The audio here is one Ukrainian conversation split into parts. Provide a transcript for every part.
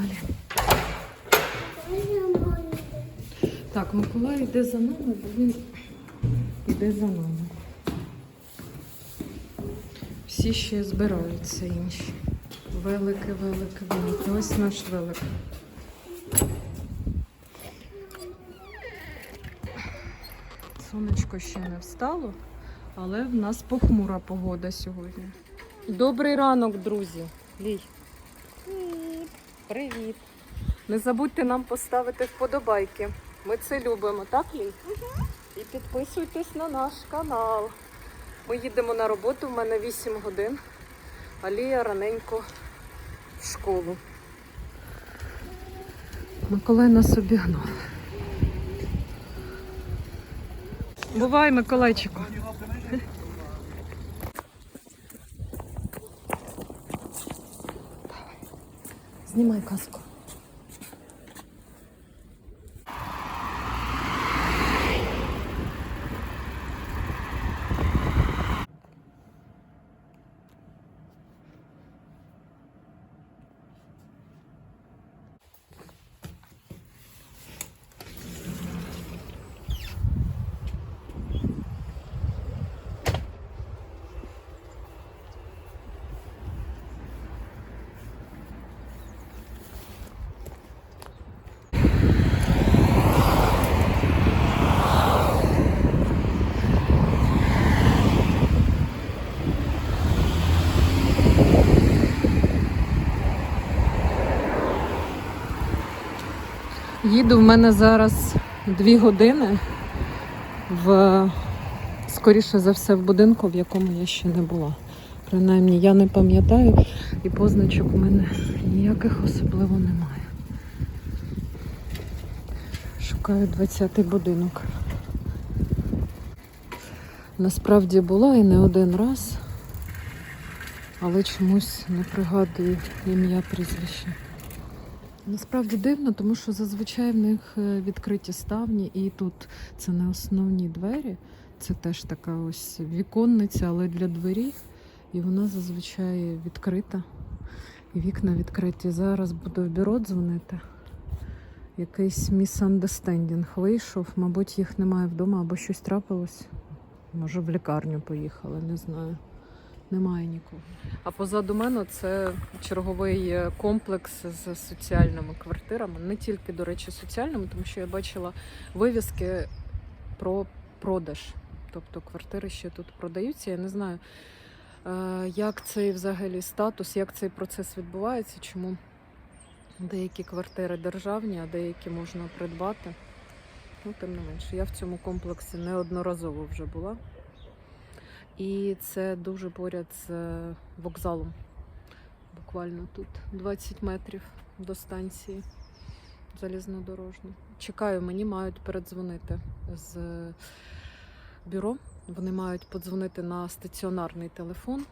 Алі. Так, Миколай йде за нами, бо він йде за нами. Всі ще збираються інші. Велике, велике, велике. Ось наш велик. Сонечко ще не встало, але в нас похмура погода сьогодні. Добрий ранок, друзі. Лій. Привіт. Не забудьте нам поставити вподобайки. Ми це любимо, так, Лій? І підписуйтесь на наш канал. Ми їдемо на роботу, в мене 8 годин, а Лія раненько в школу. Миколай нас обігнав. Бувай, Миколайчику. 2枚貸すか Їду в мене зараз дві години в скоріше за все в будинку, в якому я ще не була. Принаймні я не пам'ятаю, і позначок у мене ніяких особливо немає. Шукаю 20-й будинок. Насправді була і не один раз, але чомусь не пригадую ім'я прізвище. Насправді дивно, тому що зазвичай в них е, відкриті ставні, і тут це не основні двері, це теж така ось віконниця, але для двері. І вона зазвичай відкрита. І вікна відкриті. Зараз буду в бюро дзвонити. Якийсь misunderstanding вийшов. Мабуть, їх немає вдома або щось трапилось. Може, в лікарню поїхали, не знаю. Немає нікого. А позаду мене це черговий е, комплекс з соціальними квартирами. Не тільки, до речі, соціальними, тому що я бачила вивіски про продаж. Тобто квартири ще тут продаються. Я не знаю, е, як цей взагалі статус, як цей процес відбувається, чому деякі квартири державні, а деякі можна придбати. Ну, тим не менше, я в цьому комплексі неодноразово вже була. І це дуже поряд з е, вокзалом. Буквально тут 20 метрів до станції залізнодорожної. Чекаю, мені мають передзвонити з бюро. Вони мають подзвонити на стаціонарний телефон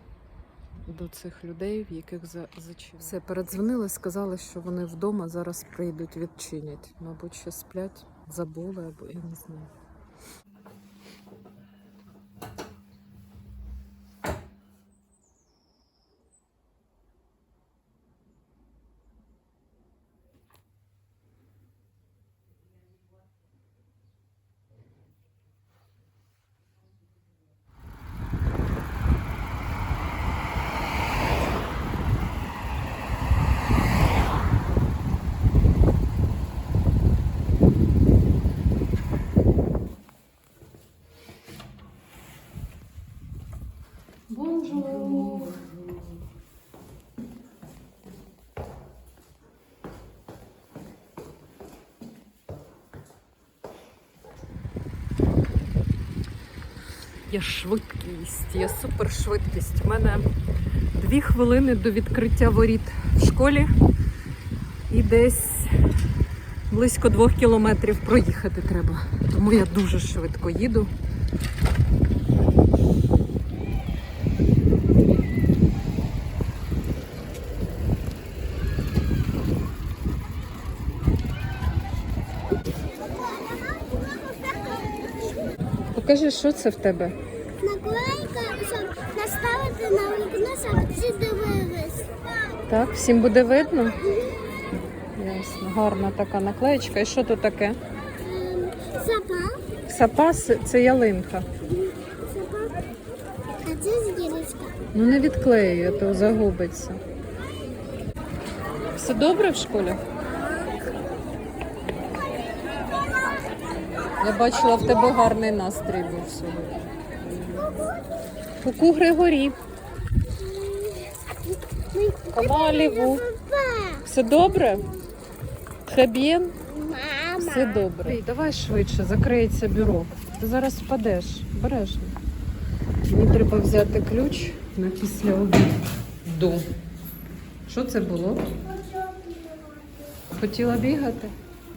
до цих людей, в яких за- зачинено. Все, передзвонили, сказали, що вони вдома зараз прийдуть, відчинять. Мабуть, ще сплять, забули або я не знаю. Є швидкість, є супершвидкість. У мене дві хвилини до відкриття воріт в школі і десь близько двох кілометрів проїхати треба. Тому я дуже швидко їду. Покажи, що це в тебе? Наклейка, щоб наставити на вікно, щоб всі дивились. Так, всім буде видно. Ясно. Гарна така наклеєчка. І що тут таке? Ем, Сапа. Сапас це ялинка. Сапа. А це зірочка. Ну не відклеюй, а то загубиться. Все добре в школі? Я бачила, в тебе гарний настрій був сьогодні. Ку Григорій, Камаліву. Папа. Все добре? Хабєн? Все добре. Давай швидше, закриється бюро. Ти зараз впадеш. Бережно. Мені треба взяти ключ на після обіду. Що це було? Хотіла бігати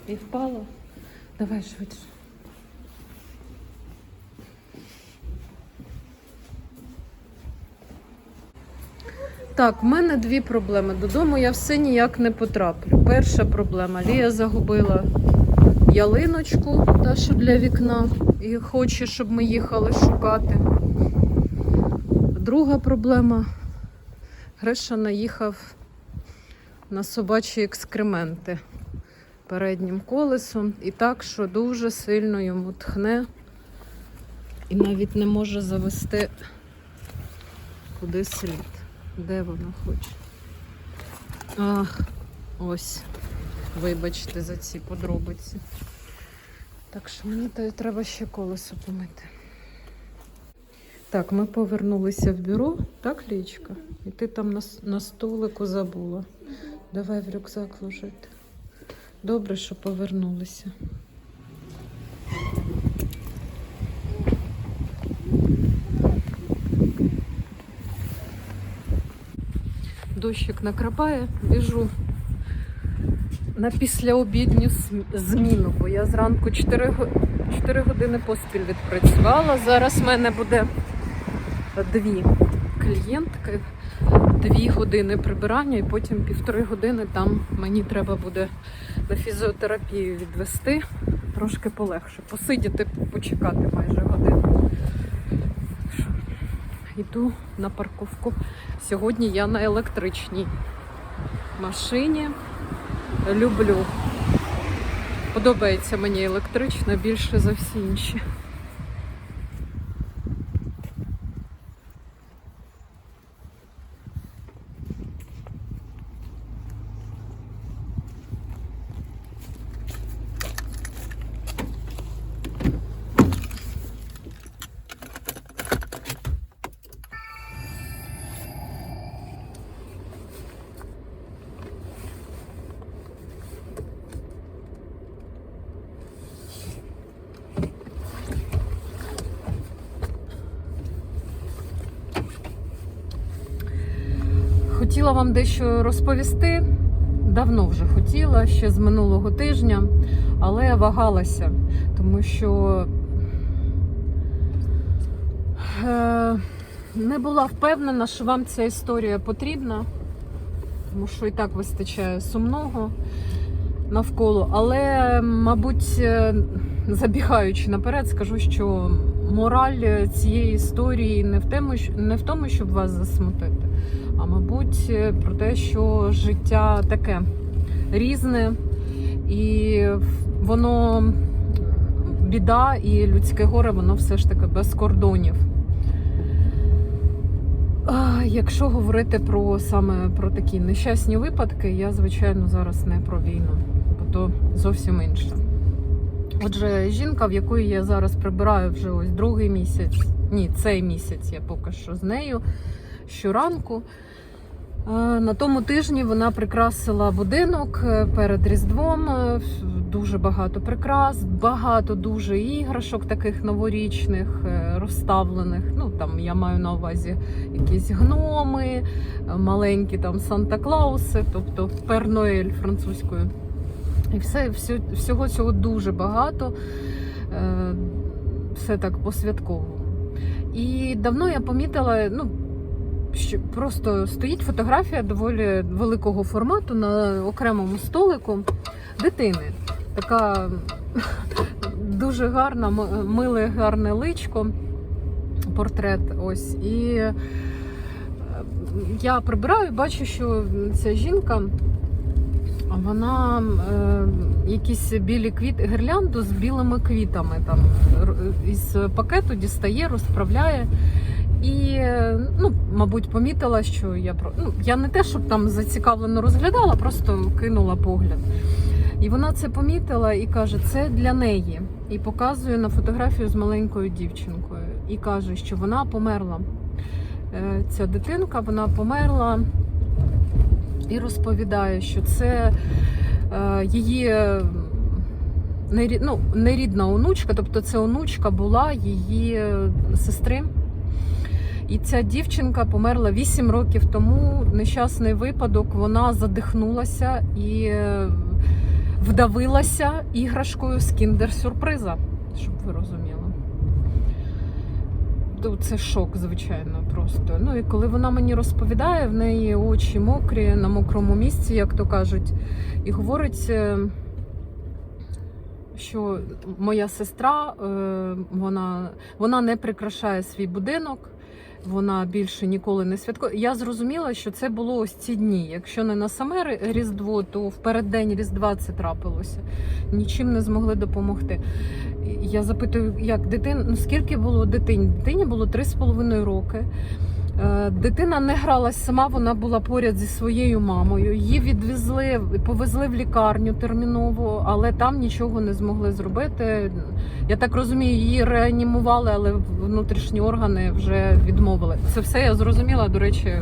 і впала. Давай швидше. Так, в мене дві проблеми. Додому я все ніяк не потраплю. Перша проблема Лія загубила ялиночку, та що для вікна, і хоче, щоб ми їхали шукати. Друга проблема. Греша наїхав на собачі екскременти переднім колесом і так, що дуже сильно йому тхне і навіть не може завести куди слід. Де вона хоче? Ах, ось. Вибачте за ці подробиці. Так що мені треба ще колесо помити. Так, ми повернулися в бюро, так, Лічка? І ти там на, на столику забула. Давай в рюкзак ложити. Добре, що повернулися. Дощик накрапає, біжу на післяобідню зміну, бо я зранку 4, 4 години поспіль відпрацювала. Зараз в мене буде дві клієнтки, дві години прибирання, і потім півтори години там мені треба буде на фізіотерапію відвести. Трошки полегше. Посидіти, почекати майже годину. Йду на парковку. Сьогодні я на електричній машині. Люблю. Подобається мені електрична більше за всі інші. Хотіла вам дещо розповісти. Давно вже хотіла, ще з минулого тижня, але вагалася, тому що е, не була впевнена, що вам ця історія потрібна, тому що і так вистачає сумного навколо. Але, мабуть, е, забігаючи наперед, скажу, що мораль цієї історії не в тому, не в тому, щоб вас засмутити а мабуть, е, про те, що життя таке різне, і воно біда і людське горе, воно все ж таки без кордонів. Якщо говорити про саме про такі нещасні випадки, я звичайно зараз не про війну, бо то зовсім інше. Отже, жінка, в якої я зараз прибираю вже ось другий місяць, ні, цей місяць я поки що з нею щоранку. На тому тижні вона прикрасила будинок е, перед Різдвом. е, Дуже багато прикрас, багато дуже іграшок таких новорічних, е, розставлених. Ну там я маю на увазі якісь гноми, маленькі там Санта-Клауси, тобто Пер Ноель французькою. І все, все, всього цього дуже багато. Все так по-святковому. І давно я помітила, ну, просто стоїть фотографія доволі великого формату на окремому столику дитини. Така дуже гарна, миле, гарне личко, портрет. Ось. І е, я прибираю, бачу, що ця жінка вона е, якісь білі квіти, гірлянду з білими квітами там із пакету дістає, розправляє. І, ну, мабуть, помітила, що я ну, я не те, щоб там зацікавлено розглядала, просто кинула погляд. І вона це помітила і каже, це для неї. І показує на фотографію з маленькою дівчинкою. І каже, що вона померла. Е, Ця дитинка вона померла і розповідає, що це е, її е, ну, нерідна онучка, тобто це онучка була її сестри. І ця дівчинка померла 8 років тому. Нещасний випадок, вона задихнулася і е, вдавилася іграшкою з кіндер-сюрприза, щоб ви розуміли. Це шок, звичайно, просто. Ну і коли вона мені розповідає, в неї очі мокрі на мокрому місці, як то кажуть, і говорить, е, що моя сестра е, вона, вона не прикрашає свій будинок. Вона більше ніколи не святкує. Я зрозуміла, що це було ось ці дні. Якщо не на саме Різдво, то в переддень Різдва це трапилося. Нічим не змогли допомогти. Я запитую, як дитина, ну скільки було дитині? Дитині було 3,5 роки. Е, Дитина не гралась сама, вона була поряд зі своєю мамою. Її відвезли, повезли в лікарню терміново, але там нічого не змогли зробити. Я так розумію, її реанімували, але внутрішні органи вже відмовили. Це все я зрозуміла. До речі,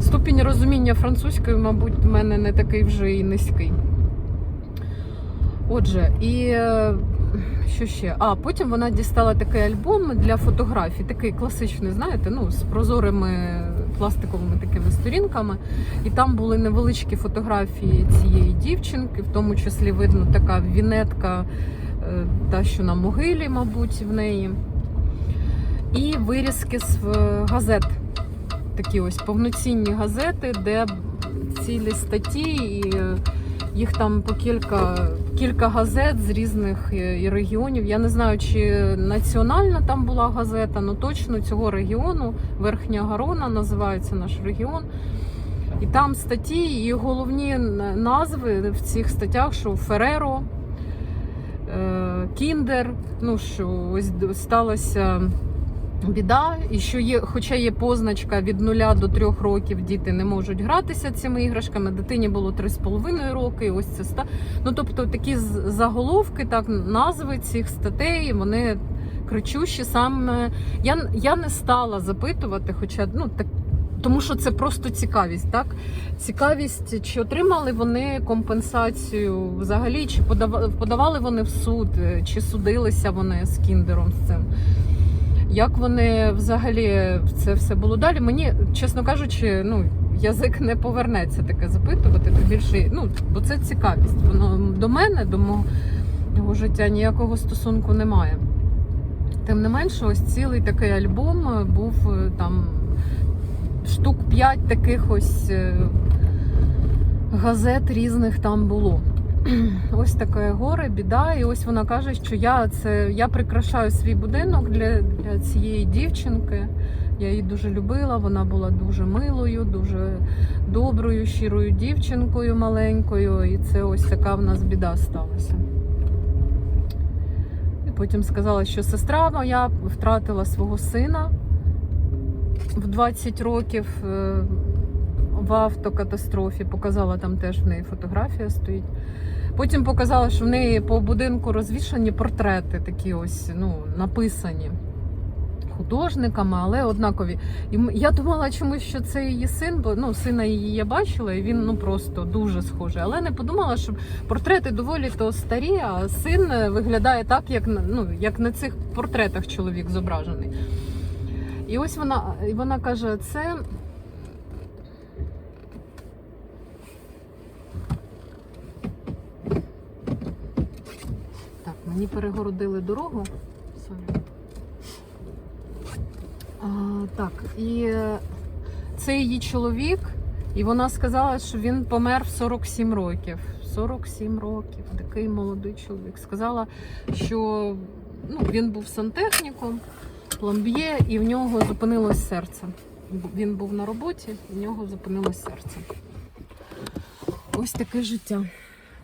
ступінь розуміння французької, мабуть, в мене не такий вже і низький. Отже, і е, що ще? А потім вона дістала такий альбом для фотографій, такий класичний, знаєте, ну з прозорими пластиковими такими сторінками. І там були невеличкі фотографії цієї дівчинки, в тому числі видно така вінетка, е, та що на могилі, мабуть, в неї. І вирізки з е, газет. Такі ось повноцінні газети, де цілі статті, і е, їх там по кілька, кілька газет з різних е, і регіонів. Я не знаю, чи національна там була газета, але точно цього регіону, Верхня Гарона називається наш регіон. І там статті, і головні назви в цих статтях, що Фереро, е, Кіндер, ну що ось сталося біда, і що є, хоча є позначка від 0 до 3 років, діти не можуть гратися цими іграшками. Дитині було 3,5 роки. Ось це ста. Ну тобто такі заголовки, так назви цих статей, вони кричущі. Саме я, я не стала запитувати, хоча ну так. Тому що це просто цікавість, так? Цікавість, чи отримали вони компенсацію взагалі, чи подава- подавали вони в суд, чи судилися вони з кіндером з цим. Як вони взагалі це все було далі? Мені, чесно кажучи, ну язик не повернеться таке запитувати. Тим більше, ну бо це цікавість. Воно до мене, до мого життя ніякого стосунку немає. Тим не менше, ось цілий такий альбом був е, там штук 5 таких ось е, газет різних там було. Ось таке горе, біда. І ось вона каже, що я це я прикрашаю свій будинок для, для цієї дівчинки. Я її дуже любила. Вона була дуже милою, дуже доброю, щирою дівчинкою маленькою. І це ось така в нас біда сталася. І потім сказала, що сестра моя втратила свого сина в 20 років е, в автокатастрофі. Показала там теж в неї фотографія стоїть. Потім показала, що в неї по будинку розвішані портрети, такі ось ну, написані художниками, але однакові. І я думала чомусь, що це її син, бо ну, сина її я бачила, і він ну просто дуже схожий. Але не подумала, що портрети доволі то старі, а син виглядає так, як ну, як на цих портретах чоловік зображений. І ось вона, вона каже: це. Так, мені перегородили дорогу. Sorry. А, так, і е, це її чоловік, і вона сказала, що він помер в 47 років. 47 років, такий молодий чоловік. Сказала, що ну, він був сантехніком, пломб'є, і в нього зупинилось серце. Він був на роботі, і в нього зупинилось серце. Ось таке життя.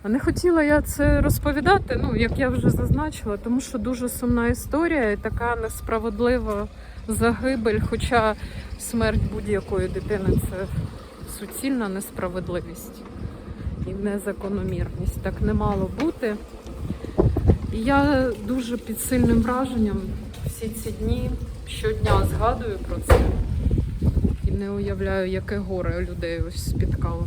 А не хотіла я це розповідати, ну як я вже зазначила, тому що дуже сумна історія і така несправедлива загибель. Хоча смерть будь-якої дитини це суцільна несправедливість і незакономірність. Так не мало бути. І я дуже під сильним враженням всі ці дні щодня згадую про це і не уявляю, яке горе людей ось спіткало.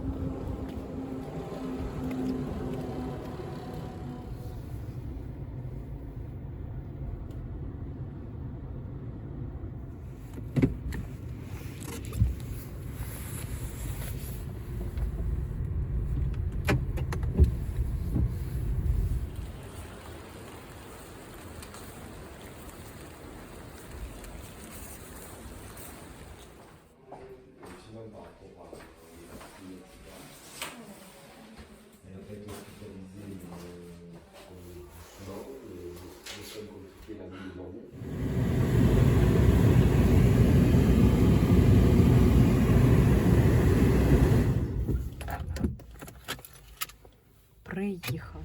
Приїхали.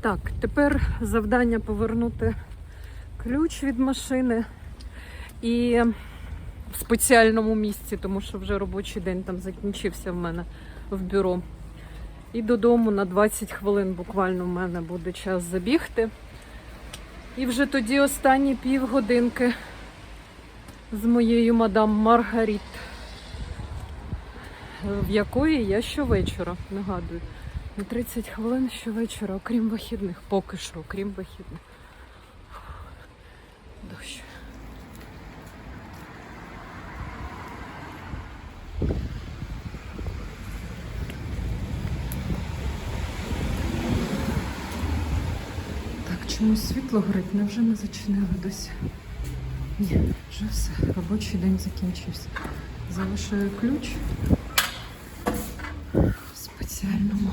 Так, тепер завдання повернути ключ від машини і в спеціальному місці, тому що вже робочий день там закінчився в мене в бюро. І додому на 20 хвилин буквально в мене буде час забігти. І вже тоді останні півгодинки з моєю мадам Маргаріт, в якої я щовечора, нагадую, на 30 хвилин щовечора, окрім вихідних, поки що, окрім вихідних. Дощ. Так, чомусь світло горить, невже не зачинили досі? Ні, вже все. Робочий день закінчився. Залишаю ключ в спеціальному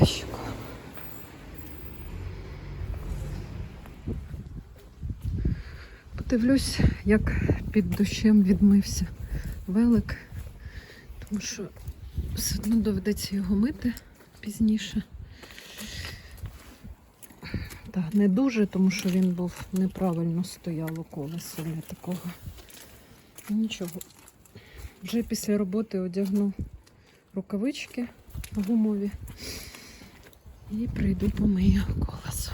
ящику. Подивлюсь, як під дощем відмився велик, тому що все одно доведеться його мити пізніше. Так, не дуже, тому що він був неправильно стояло колесо для такого. Ну, Нічого. Вже після роботи одягну рукавички гумові і прийду помию колесо.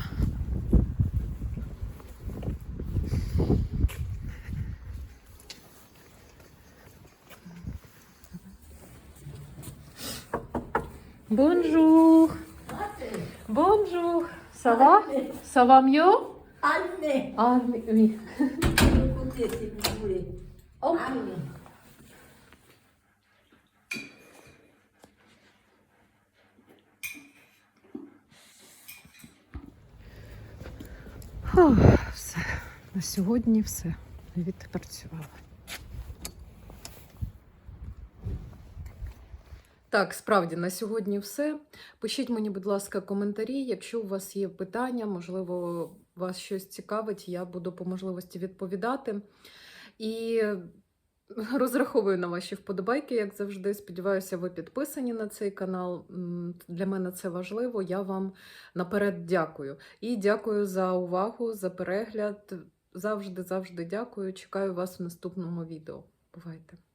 Bonjour. Bonjour. Ça va Ça va mieux Allez, Ah oui, oui. écoutez si vous voulez. Oh. Allez. Фух, все. На сьогодні все. Відпрацювала. Так, справді на сьогодні все. Пишіть мені, будь ласка, коментарі. Якщо у вас є питання, можливо, вас щось цікавить, я буду по можливості відповідати. І розраховую на ваші вподобайки, як завжди. Сподіваюся, ви підписані на цей канал. Для мене це важливо. Я вам наперед дякую. І дякую за увагу, за перегляд. Завжди, завжди дякую. Чекаю вас в наступному відео. Бувайте!